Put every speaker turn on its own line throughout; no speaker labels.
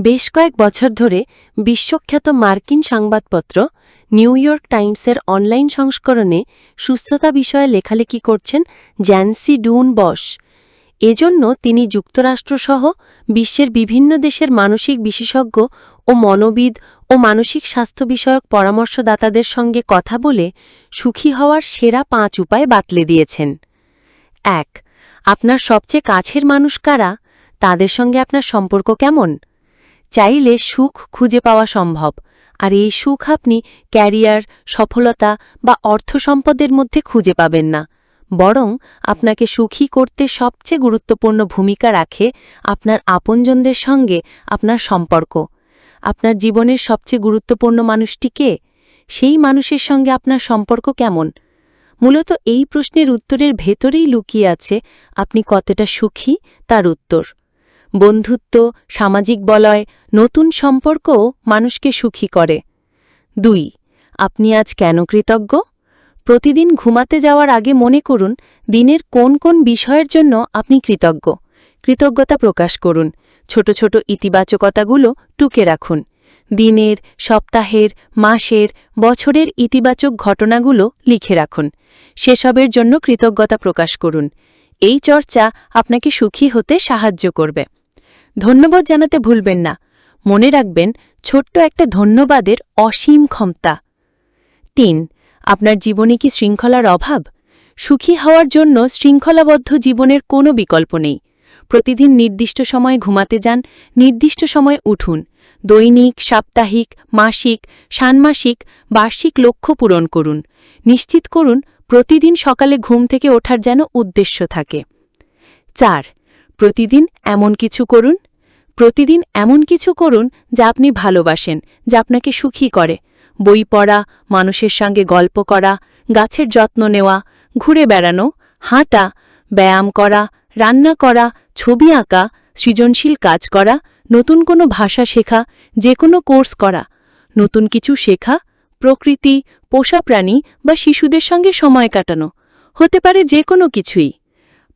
বেশ কয়েক বছর ধরে বিশ্বখ্যাত মার্কিন সংবাদপত্র নিউ ইয়র্ক টাইমসের অনলাইন সংস্করণে সুস্থতা বিষয়ে লেখালেখি করছেন জ্যান্সি ডুন বস। এজন্য তিনি যুক্তরাষ্ট্রসহ বিশ্বের বিভিন্ন দেশের মানসিক বিশেষজ্ঞ ও মনোবিদ ও মানসিক স্বাস্থ্য বিষয়ক পরামর্শদাতাদের সঙ্গে কথা বলে সুখী হওয়ার সেরা পাঁচ উপায় বাতলে দিয়েছেন। এক, আপনার সবচেয়ে কাছের মানুষ কারা? তাদের সঙ্গে আপনার সম্পর্ক কেমন? চাইলে সুখ খুঁজে পাওয়া সম্ভব। আর এই সুখ আপনি ক্যারিয়ার, সফলতা বা অর্থ সম্পদের মধ্যে খুঁজে পাবেন না। বরং আপনাকে সুখী করতে সবচেয়ে গুরুত্বপূর্ণ ভূমিকা রাখে আপনার আপনজনদের সঙ্গে আপনার সম্পর্ক। আপনার জীবনের সবচেয়ে গুরুত্বপূর্ণ মানুষটি কে? সেই মানুষের সঙ্গে আপনার সম্পর্ক কেমন? মূলত এই প্রশ্নের উত্তরের ভেতরেই লুকিয়ে আছে আপনি কতটা সুখী তার উত্তর। বন্ধুত্ব, সামাজিক বলয়, নতুন সম্পর্কও মানুষকে সুখী করে। দুই, আপনি আজ কেন কৃতজ্ঞ? প্রতিদিন ঘুমাতে যাওয়ার আগে মনে করুন, দিনের কোন কোন বিষয়ের জন্য আপনি কৃতজ্ঞ। কৃতজ্ঞতা প্রকাশ করুন। ছোট ছোট ইতিবাচকতাগুলো টুকে রাখুন। দিনের, সপ্তাহের, মাসের, বছরের ইতিবাচক ঘটনাগুলো লিখে রাখুন। সেসবের জন্য কৃতজ্ঞতা প্রকাশ করুন। এই চর্চা আপনাকে সুখী হতে সাহায্য করবে। ধন্যবাদ জানাতে ভুলবেন না। মনে রাখবেন, ছোট্ট একটা ধন্যবাদের অসীম ক্ষমতা। তিন, আপনার জীবনে কি শৃঙ্খলার অভাব? সুখী হওয়ার জন্য শৃঙ্খলাবদ্ধ জীবনের কোনো বিকল্প নেই। প্রতিদিন নির্দিষ্ট সময়ে ঘুমাতে যান, নির্দিষ্ট সময়ে উঠুন। দৈনিক, সাপ্তাহিক, মাসিক, ষান্মাসিক, বার্ষিক লক্ষ্য পূরণ করুন। নিশ্চিত করুন, প্রতিদিন সকালে ঘুম থেকে ওঠার যেন উদ্দেশ্য থাকে। চার প্রতিদিন এমন কিছু করুন। প্রতিদিন এমন কিছু করুন যা আপনি ভালোবাসেন, যা আপনাকে সুখী করে। বই পড়া, মানুষের সঙ্গে গল্প করা, গাছের যত্ন নেওয়া, ঘুরে বেড়ানো, হাঁটা, ব্যায়াম করা, রান্না করা, ছবি আঁকা, সৃজনশীল কাজ করা, নতুন কোনো ভাষা শেখা, যে কোনো কোর্স করা, নতুন কিছু শেখা, প্রকৃতি, পোষা প্রাণী বা শিশুদের সঙ্গে সময় কাটানো, হতে পারে যে কোনো কিছুই।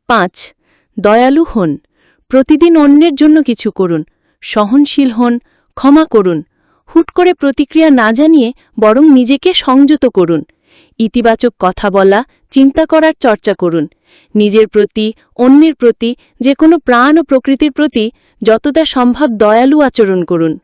পাঁচ দয়ালু হন। প্রতিদিন অন্যের জন্য কিছু করুন। সহনশীল হন, ক্ষমা করুন। হুট করে প্রতিক্রিয়া না জানিয়ে বরং নিজেকে সংযত করুন। ইতিবাচক কথা বলা, চিন্তা করার চর্চা করুন। নিজের প্রতি, অন্যের প্রতি যে কোনো প্রাণ ও প্রকৃতির প্রতি যতটা সম্ভব দয়ালু আচরণ করুন।